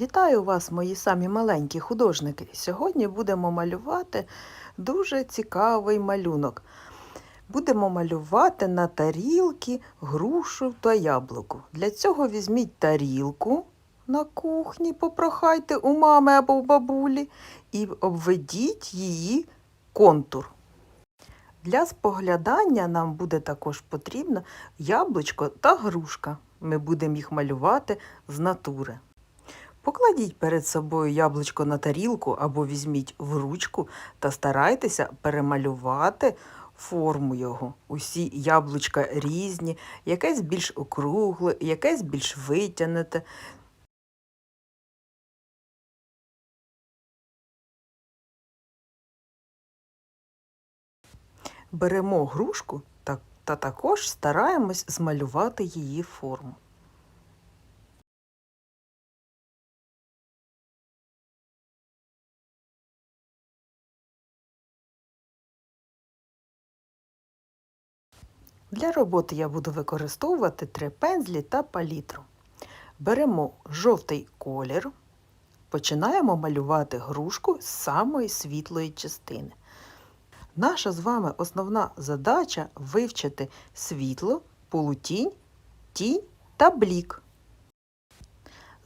Вітаю вас, мої самі маленькі художники. Сьогодні будемо малювати дуже цікавий малюнок. Будемо малювати на тарілки грушу та яблуко. Для цього візьміть тарілку на кухні, попрохайте у мами або у бабулі і обведіть її контур. Для споглядання нам буде також потрібно яблучко та грушка. Ми будемо їх малювати з натури. Покладіть перед собою яблучко на тарілку або візьміть в ручку та старайтеся перемалювати форму його. Усі яблучка різні, якесь більш округле, якесь більш витягнуте. Беремо грушку та, та також стараємось змалювати її форму. Для роботи я буду використовувати три пензлі та палітру. Беремо жовтий колір, починаємо малювати грушку з самої світлої частини. Наша з вами основна задача вивчити світло, полутінь, тінь та блік.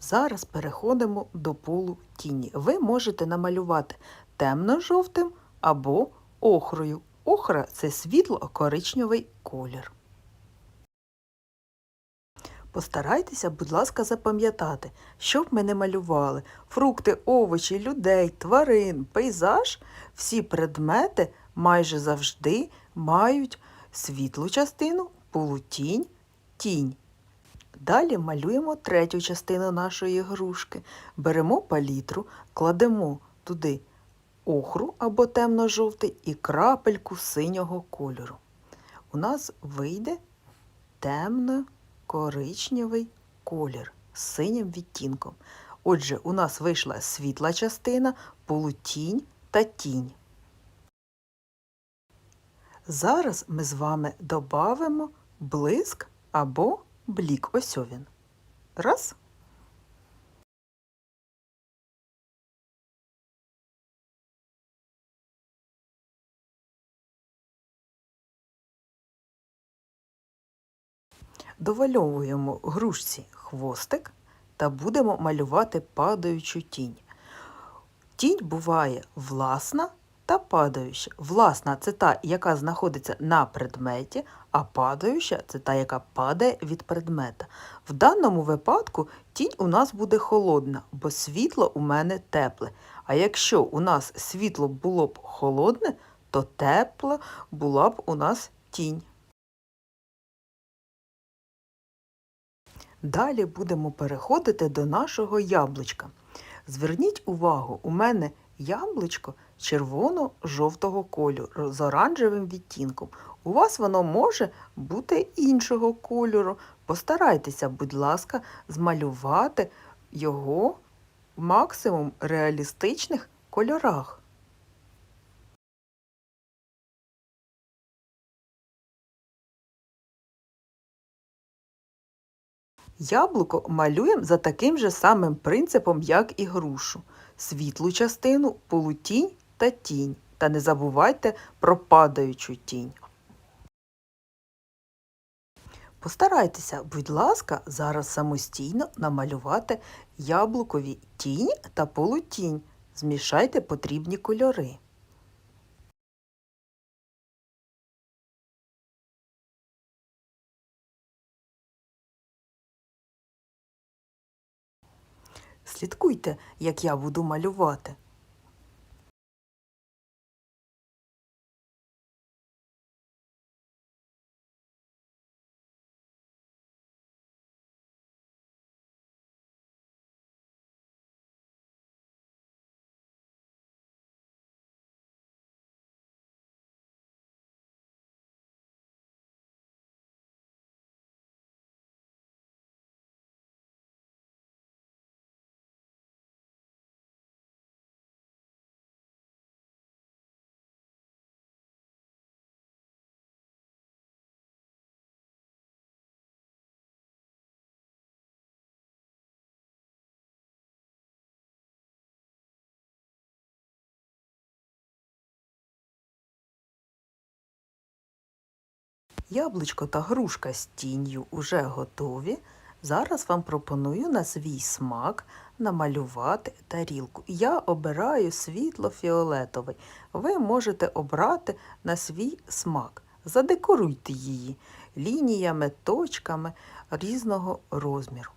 Зараз переходимо до полутіні. Ви можете намалювати темно-жовтим або охрою. Охра це світло-коричневий колір. Постарайтеся, будь ласка, запам'ятати, щоб ми не малювали фрукти, овочі, людей, тварин, пейзаж, всі предмети майже завжди мають світлу частину, полутінь, тінь. Далі малюємо третю частину нашої грушки. Беремо палітру, кладемо туди охру або темно-жовтий і крапельку синього кольору. У нас вийде темно-коричневий колір з синім відтінком. Отже, у нас вийшла світла частина, полутінь та тінь. Зараз ми з вами додамо блиск або блік. Ось він. Раз. Довальовуємо грушці хвостик та будемо малювати падаючу тінь. Тінь буває власна та падаюча. Власна це та, яка знаходиться на предметі, а падаюча це та, яка падає від предмета. В даному випадку тінь у нас буде холодна, бо світло у мене тепле. А якщо у нас світло було б холодне, то тепла була б у нас тінь. Далі будемо переходити до нашого яблучка. Зверніть увагу, у мене яблучко червоно-жовтого кольору з оранжевим відтінком. У вас воно може бути іншого кольору. Постарайтеся, будь ласка, змалювати його в максимум реалістичних кольорах. Яблуко малюємо за таким же самим принципом, як і грушу. Світлу частину, полутінь та тінь. Та не забувайте про падаючу тінь. Постарайтеся, будь ласка, зараз самостійно намалювати яблукові тінь та полутінь. Змішайте потрібні кольори. Слідкуйте, як я буду малювати. Яблучко та грушка з тінню уже готові. Зараз вам пропоную на свій смак намалювати тарілку. Я обираю світло-фіолетовий. Ви можете обрати на свій смак. Задекоруйте її лініями, точками різного розміру.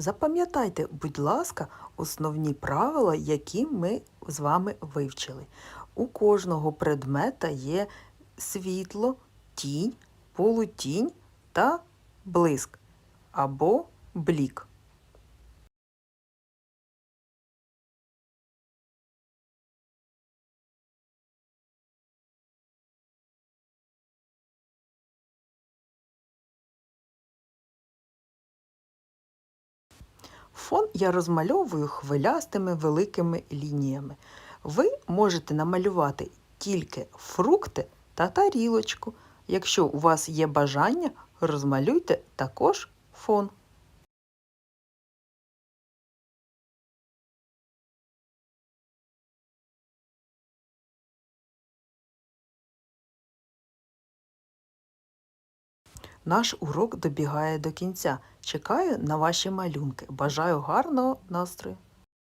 Запам'ятайте, будь ласка, основні правила, які ми з вами вивчили. У кожного предмета є світло, тінь, полутінь та блиск або блік. Фон я розмальовую хвилястими великими лініями. Ви можете намалювати тільки фрукти та тарілочку. Якщо у вас є бажання, розмалюйте також фон. Наш урок добігає до кінця. Чекаю на ваші малюнки. Бажаю гарного настрою!